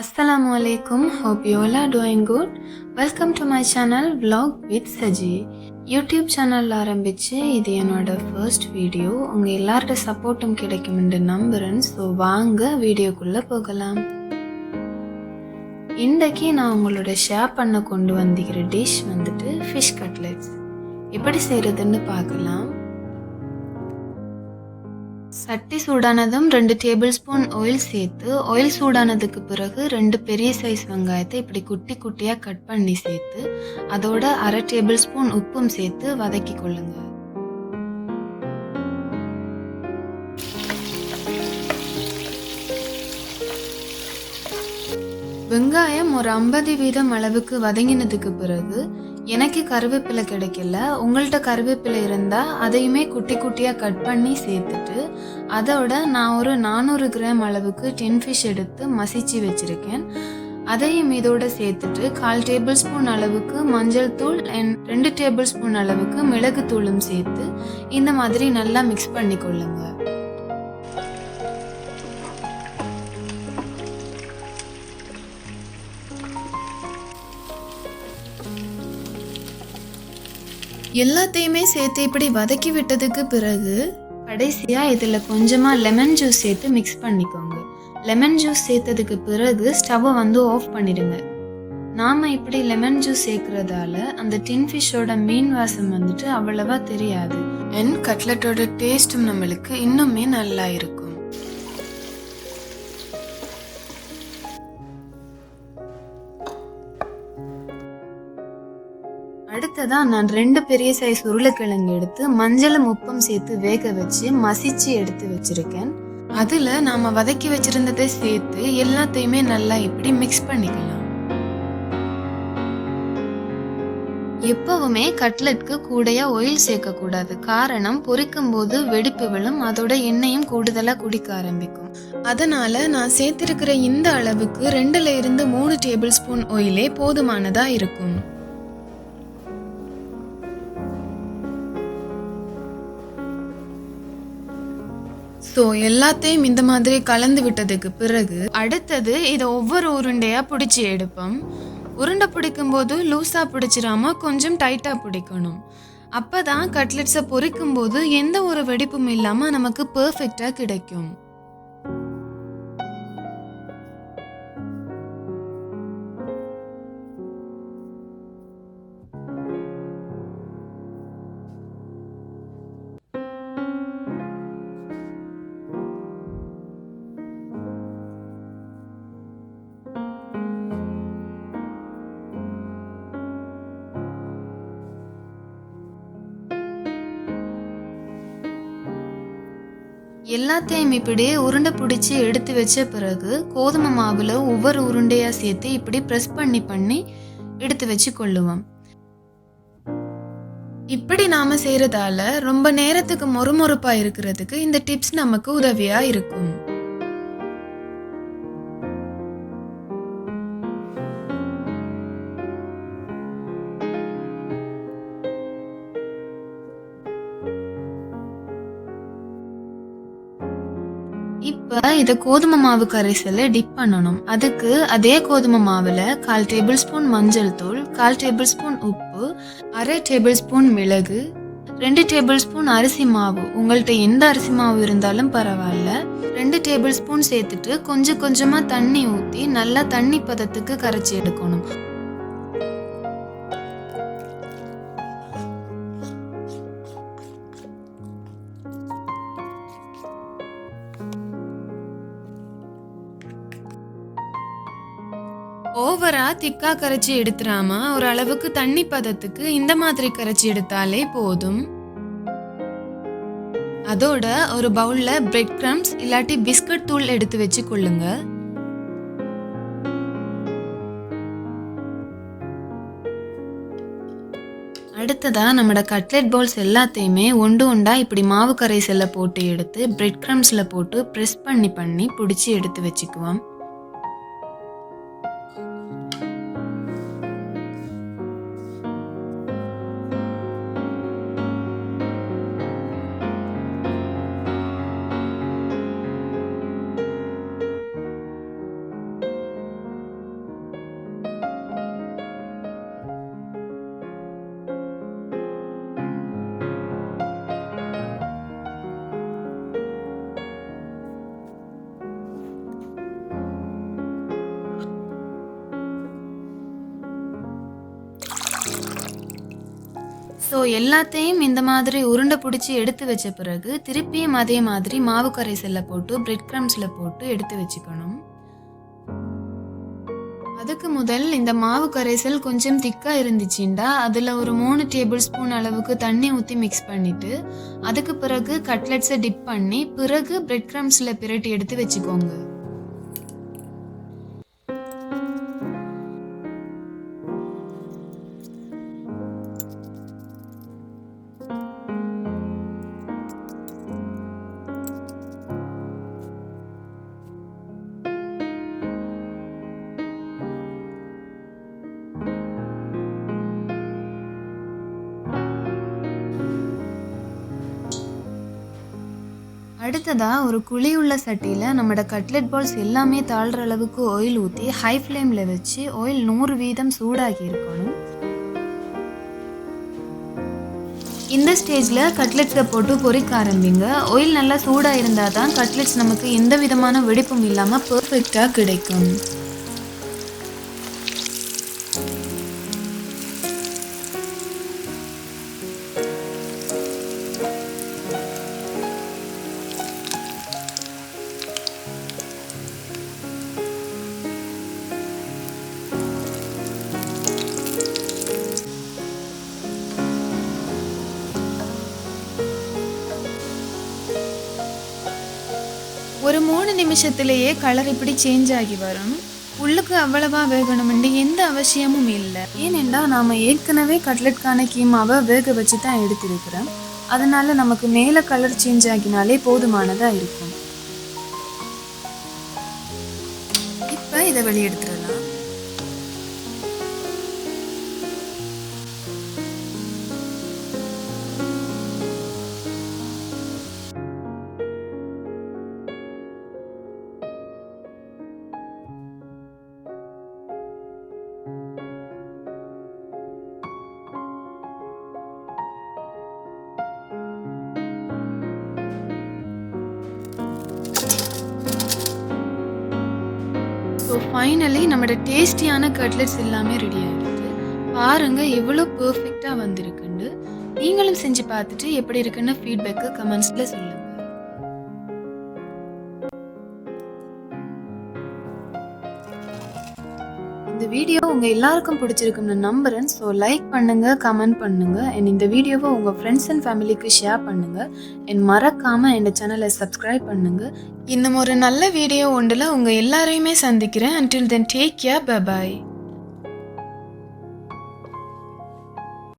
அஸ்ஸலாமு அலைக்கும் hope you doing good welcome good. My channel my with Saji YouTube channel ஆரம்பித்து இது என்னோட ஃபர்ஸ்ட் வீடியோ உங்கள் எல்லாரோட சப்போர்ட்டும் கிடைக்கும்னு நம்புகிறேன் ஸோ வாங்க வீடியோக்குள்ளே போகலாம். இன்றைக்கி நான் உங்களோட ஷேர் பண்ண கொண்டு வந்திருக்கிற டிஷ் வந்துட்டு ஃபிஷ் கட்லெட்ஸ் எப்படி செய்கிறதுன்னு பார்க்கலாம். சட்டி சூடானதும் ரெண்டு டேபிள் ஸ்பூன் ஆயில் சேர்த்து ஆயில் சூடானதுக்கு பிறகு ரெண்டு பெரிய சைஸ் வெங்காயத்தை இப்படி குட்டி குட்டியாக கட் பண்ணி சேர்த்து அதோட அரை டேபிள் ஸ்பூன் உப்பும் சேர்த்து வதக்கி கொள்ளுங்க. வெங்காயம் ஒரு ஐம்பது வீதம் அளவுக்கு வதங்கினதுக்கு பிறகு எனக்கு கருவேப்பிலை கிடைக்கல. உங்கள்கிட்ட கருவேப்பிலை இருந்தால் அதையுமே குட்டி குட்டியாக கட் பண்ணி சேர்த்துட்டு அதோட நான் ஒரு நானூறு கிராம் அளவுக்கு டென் ஃபிஷ் எடுத்து மசிச்சு வச்சுருக்கேன். அதையும் இதோட சேர்த்துட்டு கால் டேபிள் ஸ்பூன் அளவுக்கு மஞ்சள் தூள் அண்ட் ரெண்டு டேபிள் ஸ்பூன் அளவுக்கு மிளகு தூளும் சேர்த்து இந்த மாதிரி நல்லா மிக்ஸ் பண்ணி கொள்ளுங்கள் எல்லாத்தையுமே சேர்த்து இப்படி வதக்கி விட்டதுக்கு பிறகு கடைசியாக இதில் கொஞ்சமாக லெமன் ஜூஸ் சேர்த்து மிக்ஸ் பண்ணிக்கோங்க. லெமன் ஜூஸ் சேர்த்ததுக்கு பிறகு ஸ்டவ்வை வந்து ஆஃப் பண்ணிடுங்க. நாம் இப்படி லெமன் ஜூஸ் சேர்க்கறதால அந்த டின் ஃபிஷ்ஷோட மீன் வாசம் வந்துட்டு அவ்வளவா தெரியாது. அண்ட் கட்லட்டோட டேஸ்ட்டும் நம்மளுக்கு இன்னுமே நல்லா இருக்கும். அடுத்ததா நான் ரெண்டு பெரிய சைஸ் உருளைக்கிழங்கு எடுத்து மஞ்சளும் உப்பும் சேர்த்து வேக வச்சு மசிச்சு எடுத்து வச்சிருக்கேன். அதுல நாம வதக்கி வச்சிருந்ததை சேர்த்து எல்லாத்தையுமே நல்லா இப்படி மிக்ஸ் பண்ணிக்கலாம். எப்பவுமே கட்லெட்க்கு கூடைய ஒயில் சேர்க்கக்கூடாது. காரணம் பொரிக்கும் போது வெடிப்பு விழும் அதோட எண்ணெயும் கூடுதலாக குடிக்க ஆரம்பிக்கும். அதனால நான் சேர்த்திருக்கிற இந்த அளவுக்கு ரெண்டுல இருந்து மூணு டேபிள் ஸ்பூன் ஒயிலே போதுமானதா இருக்கும். ஸோ எல்லாத்தையும் இந்த மாதிரி கலந்து விட்டதுக்கு பிறகு அடுத்தது இதை ஒவ்வொரு உருண்டையாக பிடிச்சி எடுப்போம். உருண்டை பிடிக்கும்போது லூஸாக பிடிச்சிடாம கொஞ்சம் டைட்டாக பிடிக்கணும். அப்போ தான் கட்லெட்ஸை பொரிக்கும் போது எந்த ஒரு வெடிப்பும் இல்லாமல் நமக்கு பர்ஃபெக்டாக கிடைக்கும். எல்லாத்தையும் இப்படியே உருண்டை பிடிச்சி எடுத்து வச்ச பிறகு கோதுமை மாவில் ஒவ்வொரு உருண்டையாக சேர்த்து இப்படி ப்ரெஸ் பண்ணி பண்ணி எடுத்து வச்சு கொள்ளுவோம். இப்படி நாம செய்கிறதால ரொம்ப நேரத்துக்கு மொறுமொறுப்பாக இருக்கிறதுக்கு இந்த டிப்ஸ் நமக்கு உதவியாக இருக்கும். இப்போ இதை கோதுமை மாவு கரைசல டிப் பண்ணணும். அதுக்கு அதே கோதுமை மாவில் கால் டேபிள் ஸ்பூன் மஞ்சள் தூள் கால் டேபிள் ஸ்பூன் உப்பு அரை டேபிள் ஸ்பூன் மிளகு ரெண்டு டேபிள் ஸ்பூன் அரிசி மாவு. உங்கள்கிட்ட எந்த அரிசி மாவு இருந்தாலும் பரவாயில்ல. ரெண்டு டேபிள் ஸ்பூன் சேர்த்துட்டு கொஞ்சம் கொஞ்சமாக தண்ணி ஊற்றி நல்லா தண்ணி பதத்துக்கு கரைச்சி எடுக்கணும். ஓவரா திக்கா கரைச்சி எடுத்துடாம ஒரு அளவுக்கு தண்ணி பதத்துக்கு இந்த மாதிரி கரைச்சி எடுத்தாலே போதும். அதோட ஒரு பவுல்ல பிரெட் கிரம்ஸ் இல்லாட்டி பிஸ்கட் தூள் எடுத்து வச்சு கொள்ளுங்க. அடுத்ததா நம்மளோட கட்லெட் பவுல்ஸ் எல்லாத்தையுமே ஒன்று ஒண்டா இப்படி மாவு கரைசல்ல போட்டு எடுத்து பிரெட் கிரம்ஸ்ல போட்டு ப்ரெஸ் பண்ணி பண்ணி பிடிச்சி எடுத்து வச்சுக்குவோம். ஸோ எல்லாத்தையும் இந்த மாதிரி உருண்டை பிடிச்சி எடுத்து வச்ச பிறகு திருப்பியும் அதே மாதிரி மாவு கரைசலில் போட்டு பிரெட் க்ரம்ஸில் போட்டு எடுத்து வச்சுக்கணும். அதுக்கு முதல் இந்த மாவு கரைசல் கொஞ்சம் திக்காக இருந்துச்சுண்டா அதில் ஒரு மூணு டேபிள் ஸ்பூன் அளவுக்கு தண்ணி ஊற்றி மிக்ஸ் பண்ணிவிட்டு அதுக்கு பிறகு கட்லெட்ஸை டிப் பண்ணி பிறகு பிரெட் க்ரம்ஸில் பிரட்டி எடுத்து வச்சுக்கோங்க. அடுத்ததாக ஒரு குழி உள்ள சட்டியில் நம்மளோட கட்லெட் பால்ஸ் எல்லாமே தாழ்கிற அளவுக்கு ஆயில் ஊற்றி ஹை ஃப்ளேமில் வச்சு ஆயில் நூறு வீதம் சூடாகி இருக்கணும். இந்த ஸ்டேஜில் கட்லெட்ஸை போட்டு பொறிக்க ஆரம்பிங்க. ஆயில் நல்லா சூடாக இருந்தால் தான் கட்லெட்ஸ் நமக்கு எந்த விதமான வெடிப்பும் இல்லாமல் பர்ஃபெக்டாக கிடைக்கும். ஒரு மூணு நிமிஷத்திலேயே கலர் இப்படி சேஞ்ச் ஆகி வரும். உள்ளுக்கு அவ்வளவா வேகணும்னு எந்த அவசியமும் இல்லை. ஏனென்றா நாம் ஏற்கனவே கட்லெட்கான கீமாவை வேக வச்சு தான் எடுத்திருக்கிறோம். அதனால நமக்கு மேலே கலர் சேஞ்ச் ஆகினாலே போதுமானதாக இருக்கும். இப்போ இதை வெளியெடுத்துடலாம் ஃபைனலி நம்மளோட டேஸ்டியான கட்லெட்ஸ் எல்லாமே ரெடி ஆகிடுது பாருங்க எவ்வளோ பர்ஃபெக்டாக வந்திருக்குன்னு. நீங்களும் செஞ்சு பார்த்துட்டு எப்படி இருக்குன்னு ஃபீட்பேக்கு கமெண்ட்ஸில் சொல்லுங்கள் இந்த வீடியோ உங்கள் எல்லாருக்கும் பிடிச்சிருக்கும்னு நம்புகிறேன் ஸோ லைக் பண்ணுங்கள் கமெண்ட் பண்ணுங்கள் அண்ட் இந்த வீடியோவை உங்கள் ஃப்ரெண்ட்ஸ் அண்ட் ஃபேமிலிக்கு ஷேர் பண்ணுங்கள் அண்ட் மறக்காமல் என் சேனலை சப்ஸ்கிரைப் பண்ணுங்கள் இன்னும் ஒரு நல்ல வீடியோ ஒன்றில் உங்கள் எல்லாரையுமே சந்திக்கிறேன். Until then take care bye bye